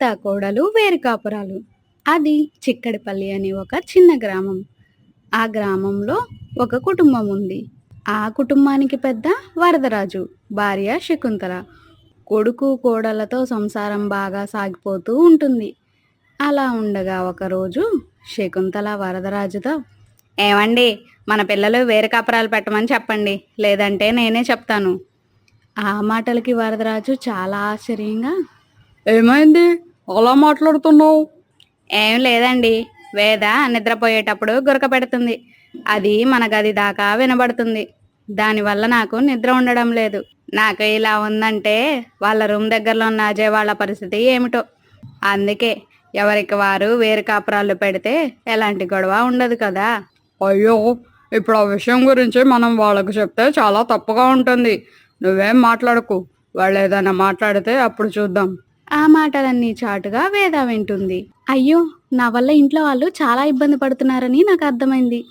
అత్త కోడలు వేరు కాపురాలు. అది చిక్కడిపల్లి అని ఒక చిన్న గ్రామం. ఆ గ్రామంలో ఒక కుటుంబం ఉంది. ఆ కుటుంబానికి పెద్ద వరదరాజు భార్య శకుంతల. కొడుకు కోడలతో సంసారం బాగా సాగిపోతూ ఉంటుంది. అలా ఉండగా ఒకరోజు శకుంతల వరదరాజుతో ఏమండి మన పిల్లలు వేరే కాపురాలు పెట్టమని చెప్పండి. లేదంటే నేనే చెప్తాను. ఆ మాటలకి వరదరాజు చాలా ఆశ్చర్యంగా ఏమైంది? అలా మాట్లాడుతున్నావు? ఏం లేదండి. వేద నిద్రపోయేటప్పుడు గురక పెడుతుంది. అది మన గది దాకా వినబడుతుంది. దానివల్ల నాకు నిద్ర ఉండడం లేదు. నాకు ఇలా ఉందంటే వాళ్ళ రూమ్ దగ్గరలో ఉన్న అజయ్ వాళ్ళ పరిస్థితి ఏమిటో. అందుకే ఎవరికి వారు వేరు కాపురాలు పెడితే ఎలాంటి గొడవ ఉండదు కదా. అయ్యో ఇప్పుడు ఆ విషయం గురించి మనం వాళ్ళకు చెప్తే చాలా తప్పుగా ఉంటుంది. నువ్వేం మాట్లాడకు. వాళ్ళు ఏదైనా మాట్లాడితే అప్పుడు చూద్దాం. ఆ మాటలన్నీ చాటుగా వేద వింటుంది. అయ్యో నా వల్ల ఇంట్లో వాళ్ళు చాలా ఇబ్బంది పడుతున్నారని నాకు అర్థమైంది.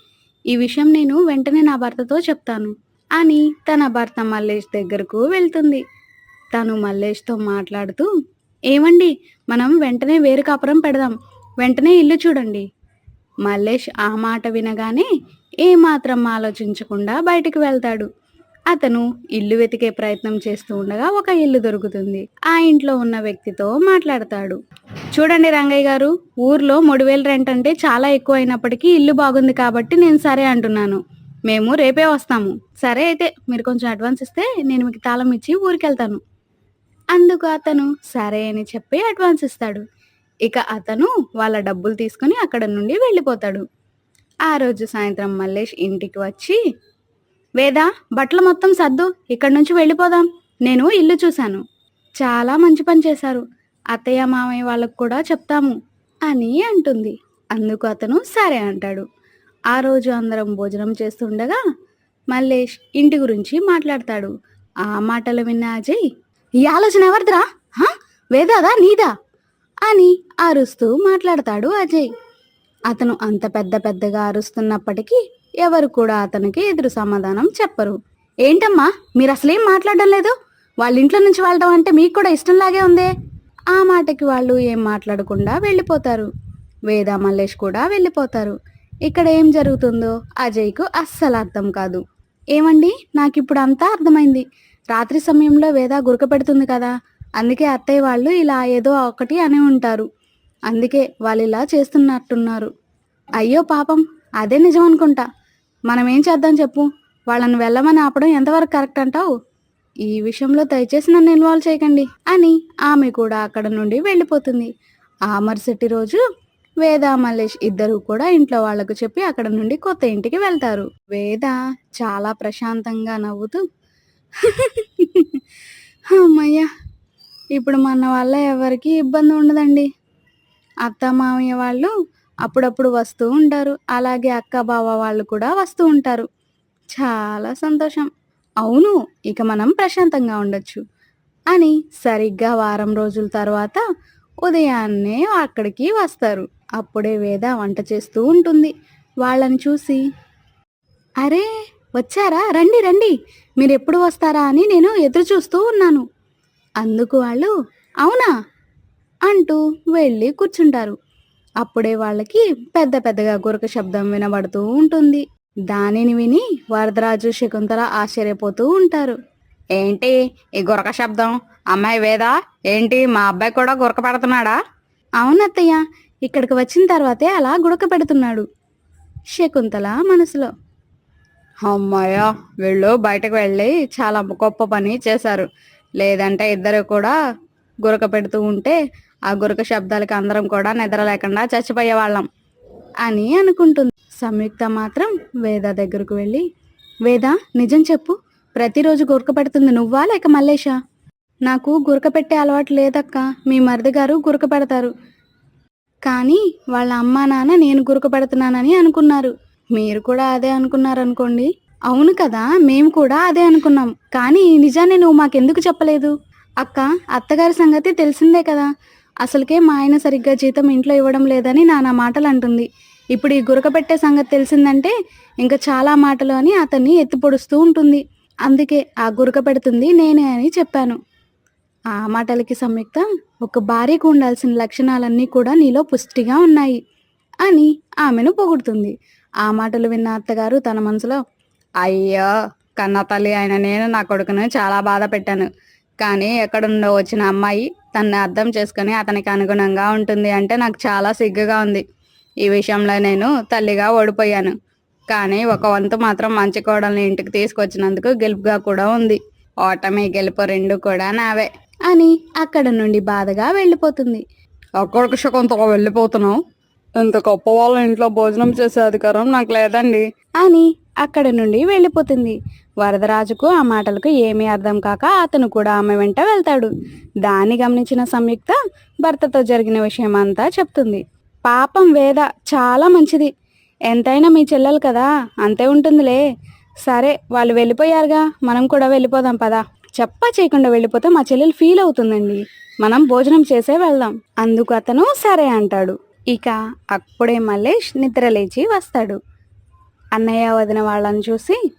ఈ విషయం నేను వెంటనే నా భర్తతో చెప్తాను. అని తన భర్త మల్లేష్ దగ్గరకు వెళ్తుంది. తను మల్లేష్తో మాట్లాడుతూ ఏమండి మనం వెంటనే వేరు కాపురం పెడదాం. వెంటనే ఇల్లు చూడండి. మల్లేష్ ఆ మాట వినగానే ఏమాత్రం ఆలోచించకుండా బయటికి వెళ్తాడు. అతను ఇల్లు వెతికే ప్రయత్నం చేస్తూ ఉండగా ఒక ఇల్లు దొరుకుతుంది. ఆ ఇంట్లో ఉన్న వ్యక్తితో మాట్లాడతాడు. చూడండి రంగయ్య గారు ఊర్లో మూడు వేల రెంట్ అంటే చాలా ఎక్కువ అయినప్పటికీ ఇల్లు బాగుంది కాబట్టి నేను సరే అంటున్నాను. మేము రేపే వస్తాము. సరే అయితే మీరు కొంచెం అడ్వాన్స్ ఇస్తే నేను మీకు తాళం ఇచ్చి ఊరికి వెళ్తాను అందుకు అతను సరే అని చెప్పి అడ్వాన్స్ ఇస్తాడు. ఇక అతను వాళ్ళ డబ్బులు తీసుకుని అక్కడ నుండి వెళ్ళిపోతాడు. ఆ రోజు సాయంత్రం మల్లేష్ ఇంటికి వచ్చి వేదా బట్టలు మొత్తం సర్దు ఇక్కడి నుంచి వెళ్ళిపోదాం. నేను ఇల్లు చూశాను. చాలా మంచి పని చేశారు. అత్తయ్య మామయ్య వాళ్ళకు కూడా చెప్తాము అని అంటుంది. అందుకు అతను సరే అంటాడు. ఆ రోజు అందరం భోజనం చేస్తుండగా మల్లేష్ ఇంటి గురించి మాట్లాడతాడు. ఆ మాటలు విన్న అజయ్ ఈ ఆలోచన ఎవరిదిరా? వేదాదా? నీదా? అని అరుస్తూ మాట్లాడతాడు అజయ్. అతను అంత పెద్ద పెద్దగా అరుస్తున్నప్పటికీ ఎవరు కూడా అతనికి ఎదురు సమాధానం చెప్పరు. ఏంటమ్మా? మీరు అసలేం మాట్లాడడం లేదు? వాళ్ళ ఇంట్లో నుంచి వెళ్ళడం అంటే మీకు కూడా ఇష్టంలాగే ఉందే? ఆ మాటకి వాళ్ళు ఏం మాట్లాడకుండా వెళ్ళిపోతారు. వేద మల్లేష్ కూడా వెళ్ళిపోతారు. ఇక్కడ ఏం జరుగుతుందో అజయ్కు అస్సలు అర్థం కాదు. ఏమండి? నాకు ఇప్పుడు అంతా అర్థమైంది. రాత్రి సమయంలో వేద గురక పెడుతుంది కదా? అందుకే అత్తయ్య వాళ్ళు ఇలా ఏదో ఒకటి అని ఉంటారు. అందుకే వాళ్ళు ఇలా చేస్తున్నట్టున్నారు. అయ్యో పాపం. అదే నిజం అనుకుంటా. మనం ఏం చేద్దాం చెప్పు? వాళ్ళని వెళ్ళమని ఆపడం ఎంతవరకు కరెక్ట్ అంటావు? ఈ విషయంలో దయచేసి నన్ను ఇన్వాల్వ్ చేయకండి అని ఆమె కూడా అక్కడ నుండి వెళ్ళిపోతుంది. ఆ మరుసటి రోజు వేద మల్లేష్ ఇద్దరు కూడా ఇంట్లో వాళ్ళకు చెప్పి అక్కడ నుండి కొత్త ఇంటికి వెళ్తారు. వేద చాలా ప్రశాంతంగా నవ్వుతూ అమ్మయ్యా ఇప్పుడు మన వల్ల ఎవరికి ఇబ్బంది ఉండదండి. అత్త మామయ్య వాళ్ళు అప్పుడప్పుడు వస్తూ ఉంటారు. అలాగే అక్క బావ వాళ్ళు కూడా వస్తూ ఉంటారు. చాలా సంతోషం. అవును ఇక మనం ప్రశాంతంగా ఉండొచ్చు అని సరిగ్గా వారం రోజుల తర్వాత ఉదయాన్నే అక్కడికి వస్తారు. అప్పుడే వేద వంట చేస్తూ ఉంటుంది. వాళ్ళని చూసి అరే వచ్చారా? రండి రండి. మీరు ఎప్పుడు వస్తారా అని నేను ఎదురు చూస్తూ ఉన్నాను. అందుకు వాళ్ళు అవునా? అంటూ వెళ్ళి కూర్చుంటారు. అప్పుడే వాళ్ళకి పెద్ద పెద్దగా గురక శబ్దం వినబడుతూ ఉంటుంది. దానిని విని వరదరాజు శకుంతల ఆశ్చర్యపోతూ ఉంటారు. ఏంటి ఈ గురక శబ్దం? అమ్మాయి వేదా? ఏంటి మా అబ్బాయి కూడా గురక పెడుతున్నాడా? అవునత్తయ్య ఇక్కడికి వచ్చిన తర్వాతే అలా గుడక పెడుతున్నాడు. శకుంతల మనసులో. అమ్మాయ వీళ్ళు బయటకు వెళ్ళి చాలా గొప్ప పని చేశారు. లేదంటే ఇద్దరు కూడా గురక పెడుతూ ఉంటే ఆ గురక శబ్దాలకి అందరం కూడా నిద్ర లేకుండా చచ్చిపోయేవాళ్ళం అని అనుకుంటుంది. సంయుక్త మాత్రం వేద దగ్గరకు వెళ్ళి వేద నిజం చెప్పు. ప్రతిరోజు గురక పెడుతుంది నువ్వా లేక మల్లేషా నాకు గురక పెట్టే అలవాటు లేదక్క. మీ మరిది గారు గురక పెడతారు. కానీ వాళ్ళ అమ్మా నాన్న నేను గురక పెడుతున్నానని అనుకున్నారు. మీరు కూడా అదే అనుకున్నారనుకోండి. అవును కదా మేము కూడా అదే అనుకున్నాం. కానీ ఈ నిజాన్ని నువ్వు మాకెందుకు చెప్పలేదు? అక్క అత్తగారి సంగతి తెలిసిందే కదా. అసలుకే మా ఆయన సరిగ్గా జీతం ఇంట్లో ఇవ్వడం లేదని నానా మాటలు అంటుంది ఇప్పుడు ఈ గురక పెట్టే సంగతి తెలిసిందంటే ఇంకా చాలా మాటలు అని అతన్ని ఎత్తి పొడుస్తూ ఉంటుంది. అందుకే ఆ గురక పెడుతుంది నేనే అని చెప్పాను. ఆ మాటలకి సంయుక్త ఒక భార్యకు ఉండాల్సిన లక్షణాలన్నీ కూడా నీలో పుష్టిగా ఉన్నాయి అని ఆమెను పొగుడుతుంది. ఆ మాటలు విన్న అత్తగారు తన మనసులో అయ్యో కన్న తల్లి ఆయన నేను నా కొడుకును చాలా బాధ పెట్టాను. కానీ ఎక్కడ నుండో వచ్చిన అమ్మాయి తనని అర్థం చేసుకుని అతనికి అనుగుణంగా ఉంటుంది అంటే నాకు చాలా సిగ్గుగా ఉంది. ఈ విషయంలో నేను తల్లిగా ఓడిపోయాను. కానీ ఒక వంతు మాత్రం మంచి కోడల్ని ఇంటికి తీసుకొచ్చినందుకు గెలుపుగా కూడా ఉంది. ఓటమి గెలుపు రెండు కూడా నావే అని అక్కడ నుండి బాధగా వెళ్ళిపోతుంది. అక్కడికి శకంతో వెళ్ళిపోతున్నావు? ఇంత గొప్ప వాళ్ళ ఇంట్లో భోజనం చేసే అధికారం నాకు లేదండి. అని అక్కడ నుండి వెళ్ళిపోతుంది. వరదరాజుకు ఆ మాటలకు ఏమీ అర్థం కాక అతను కూడా ఆమె వెంట వెళ్తాడు. దాన్ని గమనించిన సంయుక్త భర్తతో జరిగిన విషయం అంతా చెప్తుంది. పాపం వేద చాలా మంచిది. ఎంతైనా మీ చెల్లెలు కదా అంతే ఉంటుందిలే. సరే వాళ్ళు వెళ్ళిపోయారుగా మనం కూడా వెళ్ళిపోదాం పదా. చెప్ప చేయకుండా వెళ్ళిపోతే మా చెల్లెలు ఫీల్ అవుతుందండి. మనం భోజనం చేసే వెళ్దాం. అందుకు అతను సరే అంటాడు. ఇక అప్పుడే మల్లేష్ నిద్ర లేచి వస్తాడు. అన్నయ్య వదిన వాళ్ళని చూసి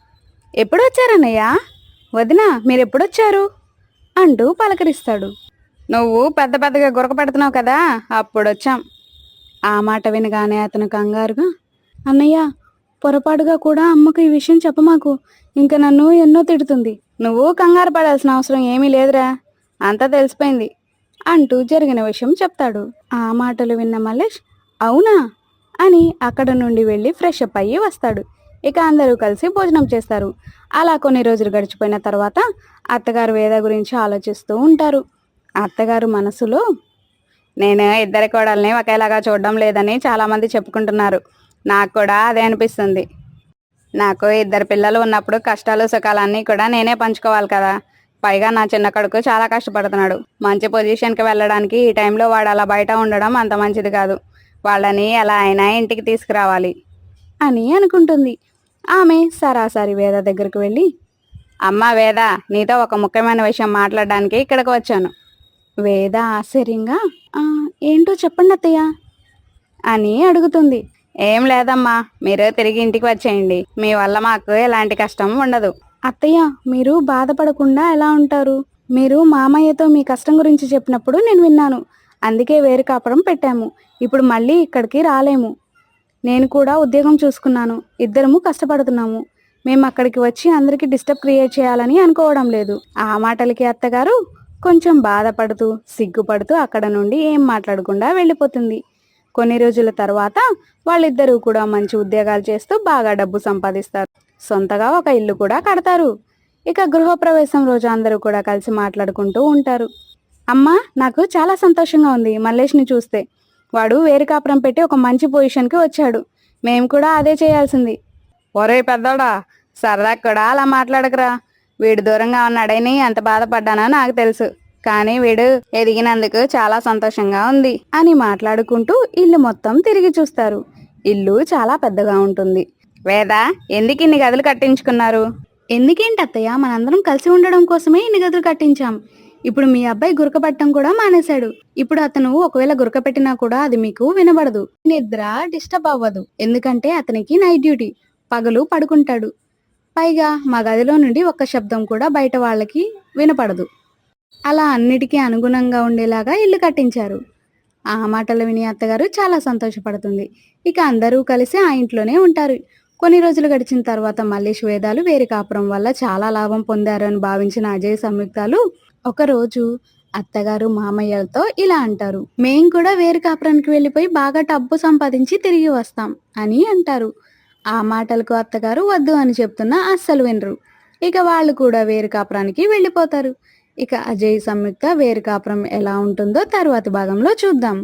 ఎప్పుడు వచ్చారన్నయ్య వదిన మీరు ఎప్పుడొచ్చారు అంటూ పలకరిస్తాడు. నువ్వు పెద్ద పెద్దగా గురక పెడుతున్నావు కదా అప్పుడు వచ్చాం ఆ మాట వినగానే అతను కంగారుగా అన్నయ్య పొరపాటుగా కూడా అమ్మకు ఈ విషయం చెప్పమాకు. ఇంకా నన్ను ఎన్నో తిడుతుంది. నువ్వు కంగారు పడాల్సిన అవసరం ఏమీ లేదురా. అంతా తెలిసిపోయింది. అంటూ జరిగిన విషయం చెప్తాడు. ఆ మాటలు విన్న మల్లేష్ అవునా? అని అక్కడ నుండి వెళ్ళి ఫ్రెష్ అప్ అయ్యి వస్తాడు. ఇక అందరూ కలిసి భోజనం చేస్తారు. అలా కొన్ని రోజులు గడిచిపోయిన తర్వాత అత్తగారు వేద గురించి ఆలోచిస్తూ ఉంటారు. అత్తగారు మనసులో నేను ఇద్దరి కోడల్ని ఒకేలాగా చూడడం లేదని చాలామంది చెప్పుకుంటున్నారు. నాకు కూడా అదే అనిపిస్తుంది. నాకు ఇద్దరు పిల్లలు ఉన్నప్పుడు కష్టాలు సుఖాలన్నీ కూడా నేనే పంచుకోవాలి కదా. పైగా నా చిన్న కొడుకు చాలా కష్టపడుతున్నాడు. మంచి పొజిషన్కి వెళ్ళడానికి ఈ టైంలో వాడు అలా బయట ఉండడం అంత మంచిది కాదు. వాళ్ళని ఎలా అయినా ఇంటికి తీసుకురావాలి అని అనుకుంటుంది. ఆమె సరాసరి వేద దగ్గరకు వెళ్ళి అమ్మ వేద నీతో ఒక ముఖ్యమైన విషయం మాట్లాడడానికి ఇక్కడికి వచ్చాను. వేద ఆశ్చర్యంగా ఏంటో చెప్పండి అత్తయ్య. అని అడుగుతుంది. ఏం లేదమ్మా మీరు తిరిగి ఇంటికి వచ్చేయండి. మీ వల్ల మాకు ఎలాంటి కష్టం ఉండదు. అత్తయ్య మీరు బాధపడకుండా ఎలా ఉంటారు? మీరు మామయ్యతో మీ కష్టం గురించి చెప్పినప్పుడు నేను విన్నాను. అందుకే వేరు కాపడం పెట్టాము. ఇప్పుడు మళ్ళీ ఇక్కడికి రాలేము. నేను కూడా ఉద్యోగం చూసుకున్నాను. ఇద్దరము కష్టపడుతున్నాము. మేము అక్కడికి వచ్చి అందరికీ డిస్టర్బ్ క్రియేట్ చేయాలని అనుకోవడం లేదు. ఆ మాటలకి అత్తగారు కొంచెం బాధపడుతూ సిగ్గుపడుతూ అక్కడ నుండి ఏం మాట్లాడకుండా వెళ్ళిపోతుంది. కొన్ని రోజుల తర్వాత వాళ్ళిద్దరూ కూడా మంచి ఉద్యోగాలు చేస్తూ బాగా డబ్బు సంపాదిస్తారు. సొంతగా ఒక ఇల్లు కూడా కడతారు. ఇక గృహప్రవేశం రోజు అందరూ కూడా కలిసి మాట్లాడుకుంటూ ఉంటారు. అమ్మా నాకు చాలా సంతోషంగా ఉంది మల్లేష్ని చూస్తే. వాడు వేరు కాపురం పెట్టి ఒక మంచి పొజిషన్కి వచ్చాడు. మేము కూడా అదే చేయాల్సింది. ఒరే పెద్దోడా సరదా కూడా అలా మాట్లాడకురా. వీడు దూరంగా ఉన్నాడని ఎంత బాధపడ్డానో నాకు తెలుసు. కానీ వీడు ఎదిగినందుకు చాలా సంతోషంగా ఉంది అని మాట్లాడుకుంటూ ఇల్లు మొత్తం తిరిగి చూస్తారు. ఇల్లు చాలా పెద్దగా ఉంటుంది. వేద ఎందుకు ఇన్ని గదులు కట్టించుకున్నారు? ఎందుకేంటి అత్తయ్య మనందరం కలిసి ఉండడం కోసమే ఇన్ని గదులు కట్టించాం. ఇప్పుడు మీ అబ్బాయి గురకపట్టడం కూడా మానేశాడు. ఇప్పుడు అతను ఒకవేళ గురకపెట్టినా కూడా అది మీకు వినబడదు. నిద్ర డిస్టర్బ్ అవ్వదు. ఎందుకంటే అతనికి నైట్ డ్యూటీ. పగలు పడుకుంటాడు. పైగా మా గదిలో నుండి ఒక్క శబ్దం కూడా బయట వాళ్ళకి వినపడదు. అలా అన్నిటికీ అనుగుణంగా ఉండేలాగా ఇల్లు కట్టించారు. ఆ మాటలు విని అత్తగారు చాలా సంతోషపడుతుంది. ఇక అందరూ కలిసి ఆ ఇంట్లోనే ఉంటారు. కొన్ని రోజులు గడిచిన తర్వాత మల్లేష్ వేదాలు వేరే కాపురం వల్ల చాలా లాభం పొందారు అని భావించిన అజయ్ సంయుక్తాలు ఒకరోజు అత్తగారు మామయ్యలతో ఇలా అంటారు మేం కూడా వేరు కాపురానికి వెళ్ళిపోయి బాగా డబ్బు సంపాదించి తిరిగి వస్తాం అని అంటారు. ఆ మాటలకు అత్తగారు వద్దు అని చెప్తున్నా అస్సలు వినరు. ఇక వాళ్ళు కూడా వేరు కాపురానికి వెళ్ళిపోతారు. ఇక అజయ్ సంయుక్త వేరు కాపురం ఎలా ఉంటుందో తర్వాతి భాగంలో చూద్దాం.